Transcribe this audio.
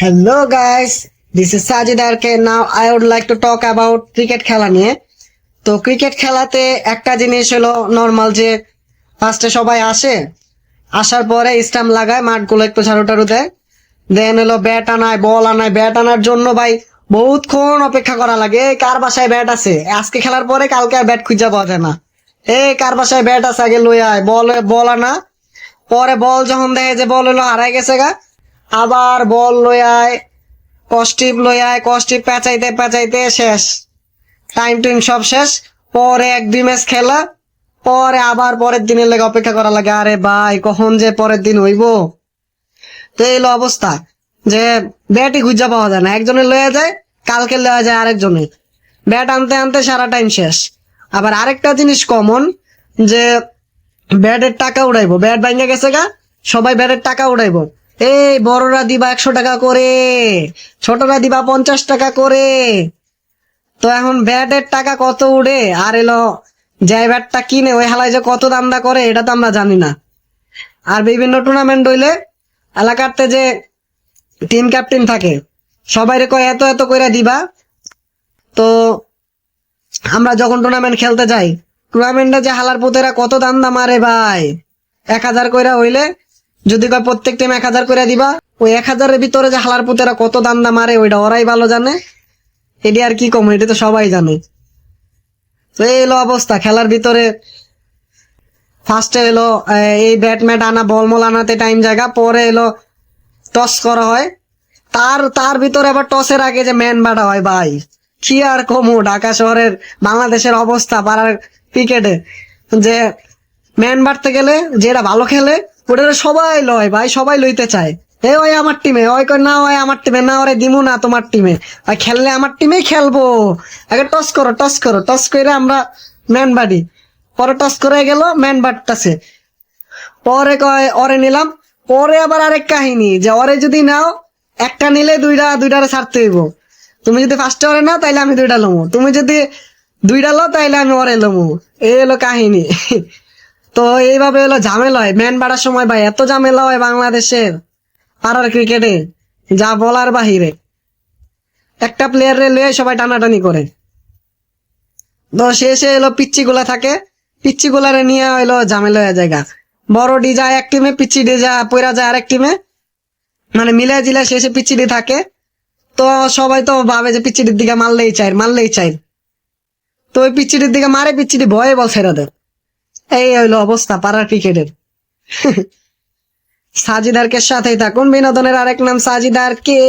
Hello guys, this is Sajid RK. Now I would like to talk about cricket খেলা নিয়ে। তো cricket খেলাতে একটা জিনিস হলো নর্মাল যে ফার্স্টে সবাই আসে আসার পরে স্টাম্প লাগায় মাঠগুলো একটু ঝাড়ু টাড়ু দেয়। দেন হলো ব্যাট আনায় বল আনায়। ব্যাট আনার জন্য ভাই বহুতক্ষণ অপেক্ষা করা লাগে এই কার বাসায় ব্যাট আছে? আজকে খেলার পরে কালকে আর ব্যাট খুঁজে পাওয়া যায় না। এই কার বাসায় ব্যাট আছে? আগে লই আয়। বল বল আনা। পরে বল যখন দেখে যে বল হলো হারাই গেছে গা আবার বল কস্টিপ লই আয় কস্টিপ পেঁচাইতে পেঁচাইতে শেষ। টাইম টুইম সব শেষ। পরে এক দুই ম্যাচ খেলা। পরে আবার পরের দিনের লেগে অপেক্ষা করা লাগে। আরে ভাই, কখন যে পরের দিন হইব? তো এইলো অবস্থা। যে ব্যাটই খুঁজা পাওয়া যায় না। একজনে লয়ে যায়, কালকে লয়ে যায় আরেকজনে ব্যাট আনতে আনতে সারা টাইম শেষ। আবার আরেকটা জিনিস কমন যে ব্যাটের টাকা উড়াইবো। ব্যাট ভাঙ্গা গেছে গা, সবাই ব্যাটের টাকা উড়াইবো। এই বড়রা দিবা একশো টাকা করে ছোটরা দিবা পঞ্চাশ টাকা করে। তো এখন ব্যাটের টাকা কত উড়ে? আর এলো, যে ব্যাটটা কিনে, ওই হালায় যে কত দাম দা করে, এটা তো আমরা জানি না। আর বিভিন্ন টুর্নামেন্ট হইলে, এলাকাতে যে টিম ক্যাপ্টেন থাকে সবাই কয়, এত এত করে দিবা? তো আমরা যখন টুর্নামেন্ট খেলতে যাই টুর্নামেন্টে যে হালার পুতেরা কত দাম মারে ভাই? এক হাজার কইরা হইলে যদি কয় প্রত্যেক টিম এক হাজার করে দিবা, ওই এক হাজারের ভিতরে যে হালার পুতেরা কত দাম মারে, ওইটা ওরাই ভালো জানে। এটি আর কি কম, এটা তো সবাই জানে। তো এই হলো অবস্থা, খেলার ভিতরে ফার্স্টে এলো এই ব্যাট ম্যাট আনা বল মল আনাতে টাইম জায়গা, পরে এলো টস করা হয়। তার তার ভিতরে আবার টসের আগে যে ম্যান বাটা হয়, ভাই, কি আর কমু, ঢাকা শহরের, বাংলাদেশের অবস্থা পাড়ার ক্রিকেটে যে ম্যান বাড়তে গেলে যেটা ভালো খেলে ওটা সবাই লয় ভাই, সবাই লইতে চায়। এ ওই আমার টিমে ওই কয়, না ওই আমার টিমে না ওরে দিমু না তোমার টিমে আর খেললে আমার টিমেই খেলব। আগে টস করো টস করো টস করে আমরা ম্যান বাড়ি। পরে টস করে গেল ম্যান বাড়তাছে। পরে কয়, ওরে নিলাম। পরে আবার আরেক কাহিনী, যে ওরে যদি নাও, একটা নিলে দুইটা দুইটারে ছাড়তে হইব। তুমি যদি ফার্স্টে ওরে নাও, তাইলে আমি দুইটা লমু। তুমি যদি দুইটা লো তাইলে আমি ওরে লমু। এই হলো কাহিনী। তো এইভাবে হলো ঝামেলা হয়। ম্যান বাড়ার সময় ভাই, এত ঝামেলা হয় বাংলাদেশের পাড়ার ক্রিকেটে যা বলার বাহিরে। একটা প্লেয়ারে লয়ে সবাই টানাটানি করে। তো শেষে এলো পিচ্ছি গুলা থাকে পিচ্ছি গুলারে নিয়ে হইল ঝামেলা হয়ে জায়গা বড় ডি যায় এক টিমে পিচ্ছি ডি যা পয়রা যায় আরেক টিমে মানে মিলে জিলে শেষে পিচ্ছি ডি থাকে। তো সবাই তো ভাবে যে পিচ্ছিটির দিকে মারলেই চাই মারলেই চাই। তো ওই পিচ্ছিটির দিকে মারে পিচ্ছিটি ভয়ে বল ছেড়ে দেয়। এই হইল অবস্থা পাড়ার ক্রিকেটের। সাজিদারকে সাথেই থাকুন। বিনোদনের আরেক নাম সাজিদার কে?